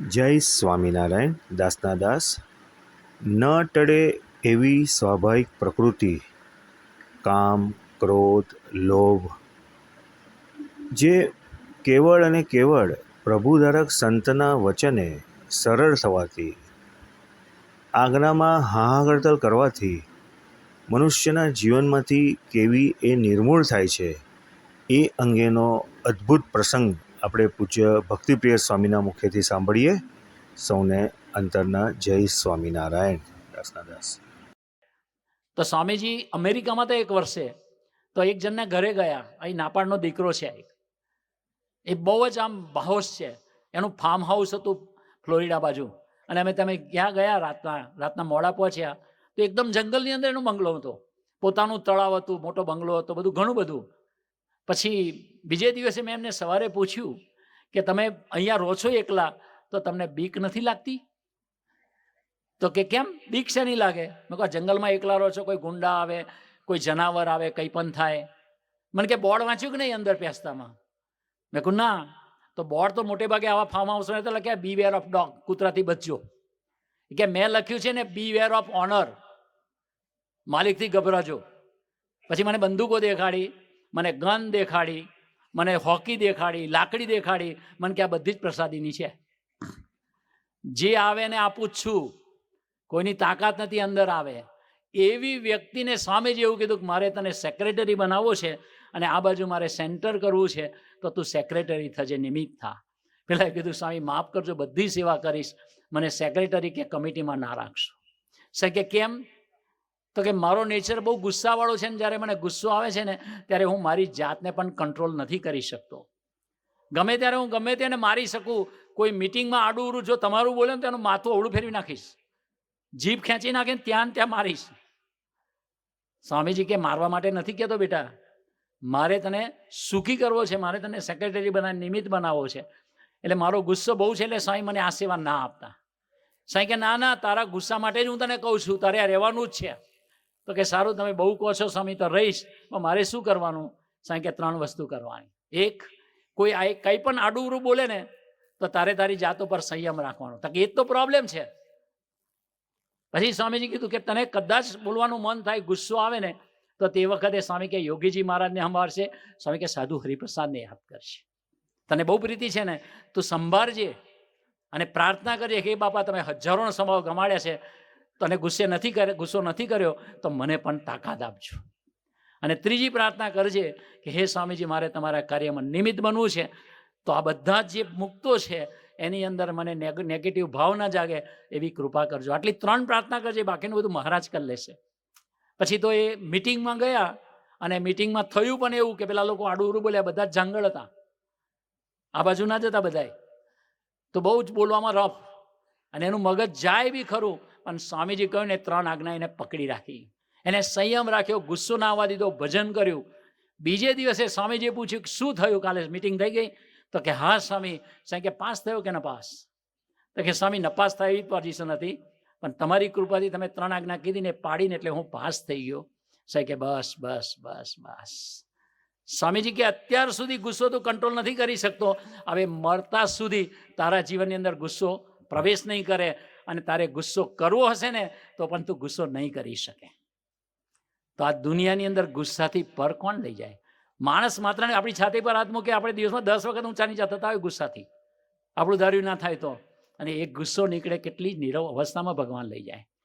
જય સ્વામિનારાયણ, દાસના દાસ. ન ટળે એવી સ્વાભાવિક પ્રકૃતિ, કામ, ક્રોધ, લોભ, જે કેવળ અને કેવળ પ્રભુધારક સંતના વચને સરળ થવાથી, આજ્ઞામાં હાહાકડતલ કરવાથી, મનુષ્યના જીવનમાંથી કેવી એ નિર્મૂળ થાય છે એ અંગેનો અદ્ભુત પ્રસંગ આપણે પૂજ્ય ભક્તિપ્રિય સ્વામીના મુખેથી સાંભળીએ સૌને અંતરના જય સ્વામિનારાયણ. દાસના દાસ. તો સ્વામીજી અમેરિકામાં તો એક વર્ષે તો એક જણના ઘરે ગયા. અહીં નાપાડનો દીકરો છે એ બહુ જ આમ બાહોશ છે. એનું ફાર્મ હાઉસ હતું ફ્લોરિડા બાજુ. અને અમે તમે ક્યાં ગયા? રાતના રાતના મોડા પહોંચ્યા. તો એકદમ જંગલની અંદર એનું બંગલો હતો. પોતાનું તળાવ હતું, મોટો બંગલો હતો, બધું ઘણું બધું. પછી બીજે દિવસે મેં એમને સવારે પૂછ્યું કે તમે અહીંયા રહો છો એકલા, તો તમને બીક નથી લાગતી? તો કે કેમ? બીક છે નહીં લાગે? મેં કહો જંગલમાં એકલા રહો છો, કોઈ ગુંડા આવે, કોઈ જનાવર આવે, કંઈ પણ થાય. મને કે, બોર્ડ વાંચ્યું કે નહીં અંદર પેસ્તામાં મેં કહું ના. તો બોર્ડ તો મોટે ભાગે આવા ફાર્મ હાઉસ તો લખ્યા બી વેર ઓફ ડોગ કૂતરાથી બચજો. કે, મેં લખ્યું છે ને બી વેર ઓફ ઓનર માલિકથી ગભરાજો. પછી મને બંદૂકો દેખાડી. મને ગન દેખાડી, મને હોકી દેખાડી, લાકડી દેખાડી, મને કે આ બધી જ પ્રસાદીની છે. જે આવે ને આપું છું. કોઈની તાકાત નથી અંદર આવે. એવી વ્યક્તિને સ્વામીજી એવું કીધું કે મારે તને સેક્રેટરી બનાવવો છે અને આ બાજુ મારે સેન્ટર કરવું છે, તો તું સેક્રેટરી થજે, નિમિત્ત થા. પેલા કીધું, સ્વામી, માફ કરજો, બધી સેવા કરીશ. મને સેક્રેટરી કે કમિટીમાં ના રાખશો. કે, કેમ? તો કે મારો નેચર બહુ ગુસ્સાવાળો છે ને જ્યારે મને ગુસ્સો આવે છે ને, ત્યારે હું મારી જાતને પણ કંટ્રોલ નથી કરી શકતો. ગમે ત્યારે હું ગમે તેને મારી શકું, કોઈ મિટિંગમાં આડું ઉડું જો તમારું બોલે ને તો એનું માથું અવળું ફેરવી નાખીશ. જીભ ખેંચી નાખીને ત્યાં ત્યાં મારીશ. સ્વામીજી કે, મારવા માટે નથી કહેતો બેટા. મારે તને સુખી કરવો છે, મારે તને સેક્રેટરી બના નિમિત્ત બનાવવો છે. એટલે મારો ગુસ્સો બહુ છે, એટલે સ્વામી મને આ સેવા ના આપતા. સાંઈ કે, ના ના, તારા ગુસ્સા માટે જ હું તને કહું છું. તારે આ રહેવાનું જ છે. તો કે સારું, તમે બહુ કહો છો સ્વામી, તો રહીશ. પણ મારે શું કરવાનું? સાંઈ કે ત્રણ વસ્તુ કરવાની. એક, કોઈ આ કંઈ પણ આડું બોલે ને, તો તારે તારી જાતો પર સંયમ રાખવાનો. કે એ જ તો પ્રોબ્લેમ છે. પછી સ્વામીજી કીધું કે તને કદાચ બોલવાનું મન થાય, ગુસ્સો આવે ને, તો તે વખતે સ્વામી કે યોગીજી મહારાજને સંભાળશે. સ્વામી કે સાધુ હરિપ્રસાદને યાદ કરશે. તને બહુ પ્રીતિ છે ને, તું સંભાળજે અને પ્રાર્થના કરજે કે બાપા, તમે હજારોનો સ્વભાવ ગમાડ્યા છે. તને ગુસ્સે નથી કરે ગુસ્સો નથી કર્યો, તો મને પણ તાકાત આપજો. અને ત્રીજી પ્રાર્થના કરજે કે, હે સ્વામીજી, મારે તમારા કાર્યમાં નિમિત્ત બનવું છે. તો આ બધા જે મુક્તો છે, એની અંદર મને નેગ- નેગેટિવ ભાવ ના જાગે એવી કૃપા કરજો. આટલી ત્રણ પ્રાર્થના કરજે બાકીનું બધું મહારાજ કરી લેશે. પછી તો એ મિટિંગમાં ગયા અને મિટિંગમાં થયું પણ એવું કે પેલા લોકો આડું ઉડું બોલ્યા, બધા જ જાંગળ હતા. આ બાજુ ના જતા બધાય. તો બહુ જ બોલવામાં રફ અને એનું મગજ જાય બી ખરું પણ સ્વામીજી કહ્યું ને, ત્રણ આજ્ઞા એને પકડી રાખી. એને સંયમ રાખ્યો, ગુસ્સો ના આવવા દીધો, ભજન કર્યું. બીજે દિવસે સ્વામીજીએ પૂછ્યું કે શું થયું કાલે? મિટિંગ થઈ ગઈ? તો કે, હા, સ્વામી. સાહેબ કે, પાસ થયો કે નપાસ? તો કે, સ્વામી, નપાસ થાય એવી પોઝિશન હતી, પણ તમારી કૃપાથી તમે ત્રણ આજ્ઞા કીધી ને પાડીને એટલે હું પાસ થઈ ગયો. સાહેબ કે, બસ બસ બસ બસ. સ્વામીજી કે, અત્યાર સુધી ગુસ્સો તું કંટ્રોલ નથી કરી શકતો. હવે મરતા સુધી તારા જીવનની અંદર ગુસ્સો પ્રવેશ નહીં કરે. અને તારે ગુસ્સો કરવો હશે ને, તો પણ તું ગુસ્સો નહીં કરી શકે. તો આ દુનિયાની અંદર ગુસ્સાથી પર કોણ લઈ જાય? માણસ માત્ર આપણી છાતી પર હાથ મૂકે આપણે દિવસમાં દસ વખત ઊંચાની જતા હતા ગુસ્સાથી. આપણું ધાર્યું ના થાય તો. અને એક ગુસ્સો નીકળે કેટલી નીરવ અવસ્થામાં ભગવાન લઈ જાય.